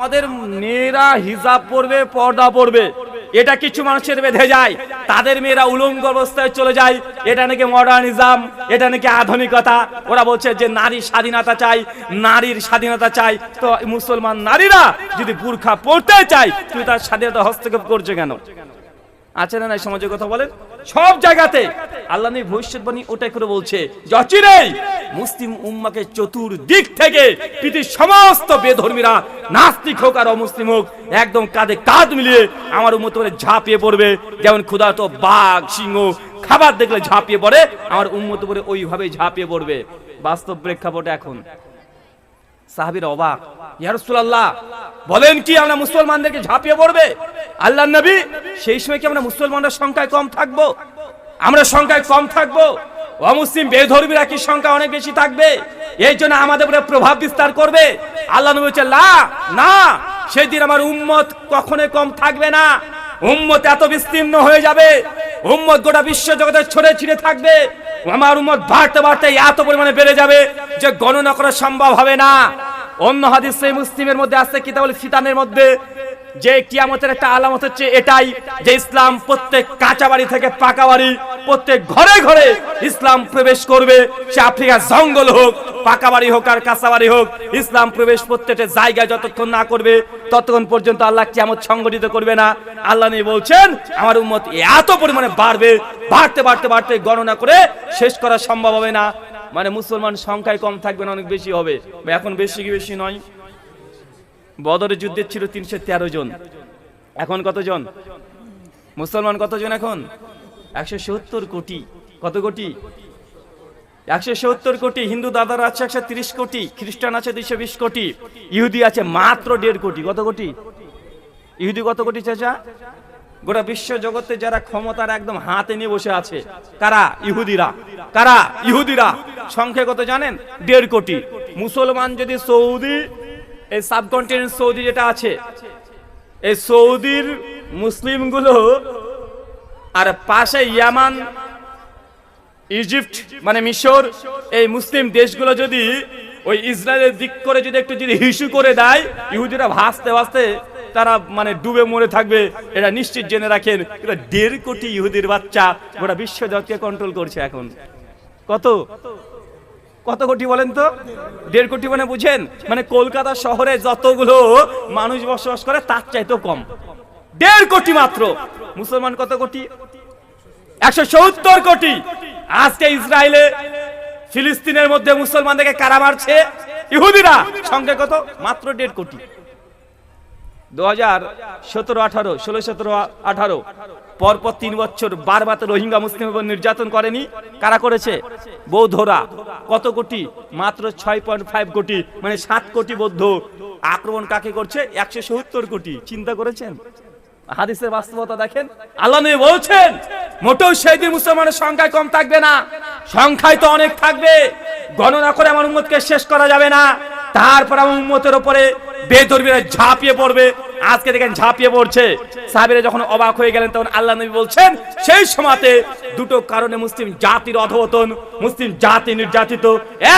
আমাদের মেয়েরা হিজাব পরবে, পর্দা পরবে। এটা কিছু মানুষের বেঁধে যায়। তাদের মেয়েরা উলঙ্গ অবস্থায় চলে যায়। এটা নাকি মডার্নিজম এটা নাকি আধুনিকতা। ওরা বলছে যে নারীর স্বাধীনতা চাই, নারীর স্বাধীনতা চাই। তো মুসলমান নারীরা যদি বুরখা পড়তে চায়, তুমি তার স্বাধীনতা হস্তক্ষেপ করছ কেন? আছে না নাই সমাজে কথা বলেন? সব জায়গাতে আল্লাহ ভবিষ্যৎবাণী ওটাই করে বলছে। যচিরেই মুসলিম উম্মাকে চতুর্দিক থেকে পৃথিবীর সমস্ত বেধর্মীরা নাস্তিক হোক আর অমুসলিম হোক, একদম কাঁধে কাঁধ মিলিয়ে আমার উম্মত ঝাঁপিয়ে পড়বে। যেমন ক্ষুধা তো বাঘ, সিংহ, খাবার দেখলে ঝাঁপিয়ে পড়ে, আমার উম্মত করে ওইভাবে ঝাঁপিয়ে পড়বে। বাস্তব প্রেক্ষাপট এখন। সাহাবির অবাক। ইয়ারসুল্লাহ বলেন কি আমরা মুসলমানদেরকে ঝাঁপিয়ে পড়বে? আল্লাহ নবী, সেই সময় কি আমরা মুসলমানরা সংখ্যায় কম থাকব? আমরা সংখ্যায় কম থাকব? অমুসলিম বেধর্মীরা কি সংখ্যা অনেক বেশি থাকবে? এই জন্য আমাদের উপরে প্রভাব বিস্তার করবে। আল্লাহ নবী বলছে লা, না, সেদিন আমার উম্মত কখনোই কম থাকবে না। উম্মত এত বিস্তীর্ণ হয়ে যাবে। উম্মত গোটা বিশ্ব জগতে ছড়ে ছিড়ে থাকবে। আমার উম্মত বাড়তে বাড়তে এত পরিমাণে বেড়ে যাবে যে গণনা করা সম্ভব হবে না। অন্য হাদিস মুসলিমের মধ্যে আছে, কিতাবুল ফিতানের মধ্যে। যে কিয়ামতের একটা আলামত হচ্ছে এটাই যে ইসলাম প্রত্যেক কাঁচা বাড়ি থেকে পাকা বাড়ি প্রত্যেক ঘরে ঘরে ইসলাম প্রবেশ করবে। সে আফ্রিকার জঙ্গল হোক পাকা বাড়ি হোক আর কাঁচা বাড়ি হোক, ইসলাম প্রবেশ প্রত্যেকটা জায়গায় যতক্ষণ না করবে, ততক্ষণ পর্যন্ত আল্লাহ কিয়ামত সংগঠিত করবে না। আল্লাহ নিয়ে বলছেন, আমার উম্মত এত পরিমাণে বাড়বে, বাড়তে বাড়তে বাড়তে গণনা করে শেষ করা সম্ভব হবে না। মানে মুসলমান সংখ্যায় কম থাকবে না, অনেক বেশি হবে। এখন বেশি কি বেশি নয়? বদরের যুদ্ধে ছিল তিনশো তেরো জন। এখন কতজন? মুসলমান কতজন এখন? একশো সত্তর কোটি। কত কোটি? একশো সত্তর কোটি। হিন্দু দাদারা আছে একশো তিরিশ কোটি। খ্রিস্টান আছে দুইশো বিশ কোটি। ইহুদি আছে মাত্র দেড় কোটি। কত কোটি? ইহুদি কত কোটি চাচা? গোটা বিশ্ব জগতে যারা ক্ষমতার একদম হাতে নিয়ে বসে আছে, কারা? ইহুদিরা। কারা? ইহুদিরা। সংখ্যা কত জানেন? দেড় কোটি। মুসলমান যদি সৌদি, এই সাবকন্টিনেন্ট সৌদি যেটা আছে, এই সৌদির মুসলিমগুলো আর পাশে ইয়ামান, ইজিপ্ট মানে মিশর, এই মুসলিম দেশগুলো যদি ওই ইসরায়েলের দিক করে যদি একটু যদি হিসু করে দেয়, ইহুদিরা ভাসতে ভাসতে তারা মানে ডুবে মরে থাকবে। এটা নিশ্চিত জেনে রাখেন এটা দেড় কোটি ইহুদির বাচ্চা গোটা বিশ্ব জগৎকে কন্ট্রোল করছে এখন। কত? কত কোটি বলেন তো? দেড় কোটি মানে বুঝেন? মানে কলকাতা শহরে যতগুলো মানুষ বসবাস করে, তার চাইতেও কম। দেড় কোটি মাত্র। মুসলমান কত কোটি? একশো সত্তর কোটি। আজকে ইসরায়েলে, ফিলিস্তিনের মধ্যে মুসলমানদেরকে কারা মারছে? ইহুদিরা। সংখ্যা কত? মাত্র দেড় কোটি। দু হাজার সতেরো আঠারো, ষোলো সতেরো আঠারো, পরপর তিন বছর বারবার রোহিঙ্গা মুসলিম নির্যাতন করেনি। কারা করেছে? বৌদ্ধরা। কত কোটি? মাত্র ছয় পয়েন্ট ফাইভ কোটি মানে সাত কোটি বৌদ্ধ। আক্রমণ কাকে করছে? একশো সত্তর কোটি। চিন্তা করেছেন? হাদিসের বাস্তবতা দেখেন। আল্লাহ নবী বলছেন, মোটেও সেই মুসলমানের সংখ্যায় কম থাকবে না। সংখ্যায় তো অনেক থাকবে। গণনা করে আমার উম্মতকে শেষ করা যাবে না। তারপর আমার উম্মতের উপরে বেধর্মীরা ঝাঁপিয়ে পড়বে। আজকে দেখেন ঝাঁপিয়ে পড়ছে। সাহাবীরা যখন অবাক হয়ে গেলেন, তখন আল্লাহ নবী বলছেন, সেই সময়তে দুটো কারণে মুসলিম জাতির অধপতন, মুসলিম জাতি নির্যাতিত।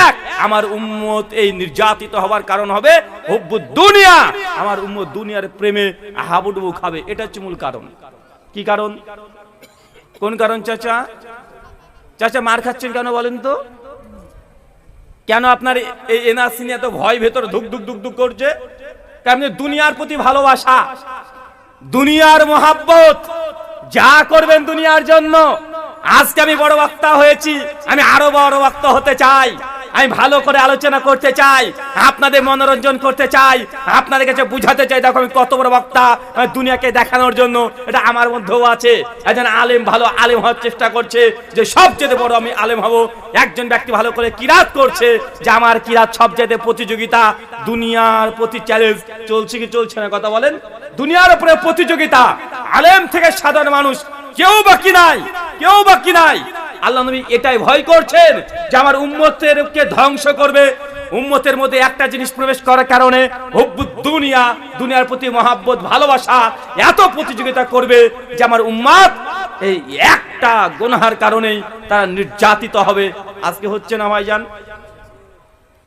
এক আমার উম্মত এই নির্যাতিত হওয়ার কারণ হবে হব্বু দুনিয়া। আমার উম্মত দুনিয়ার প্রেমে হাবুডুবু খাবে। এটা হচ্ছে মূল কারণ। কি কারণ? কোন কারণ, চাচা? চাচা, মার খাচ্ছেন কেন বলেন তো? কেন আপনার এই এনআরসি নিয়ে এত ভয় ভেতর ধুক ধুক ধুক ধুক করছে? কেমনি দুনিয়ার প্রতি ভালোবাসা? দুনিয়ার মোহাব্বত? যা করবেন দুনিয়ার জন্য। আজকে আমি বড় বক্তা হয়েছি। আমি আরও বড় বক্তা হতে চাই। আমি ভালো করে আলোচনা করতে চাই, আপনাদের মনোরঞ্জন করতে চাই, আপনাদের কাছে বুঝাতে চাই। দেখো আমি কত বড় বক্তা দুনিয়াকে দেখানোর জন্য এটা আমার মধ্যেও আছে। একজন আলেম ভালো, আলেম হওয়ার চেষ্টা করছে যে সবচেয়ে বড় আমি আলেম হব। একজন ব্যক্তি ভালো করে কিরাত করছে যে আমার কিরাত সবচেয়ে প্রতিযোগিতা। দুনিয়ার প্রতি চ্যালেঞ্জ চলছে কি চলছে না, কথা বলেন? দুনিয়ার উপরে প্রতিযোগিতা। আলেম থেকে সাধারণ মানুষ, কেউ বাকি নাই, কেউ বাকি নাই। আল্লাহ নবী এটাই ভয় করছেন যে আমার উম্মতেরকে ধ্বংস করবে। উম্মতের মধ্যে একটা জিনিস প্রবেশ করার কারণে দুনিয়া, দুনিয়ার প্রতি মহাব্বত, ভালোবাসা এত প্রতিযোগিতা করবে যে আমার উম্মাদ এই একটা গোনাহার কারণেই তারা নির্যাতিত হবে। আজকে হচ্ছে না ভাইজান?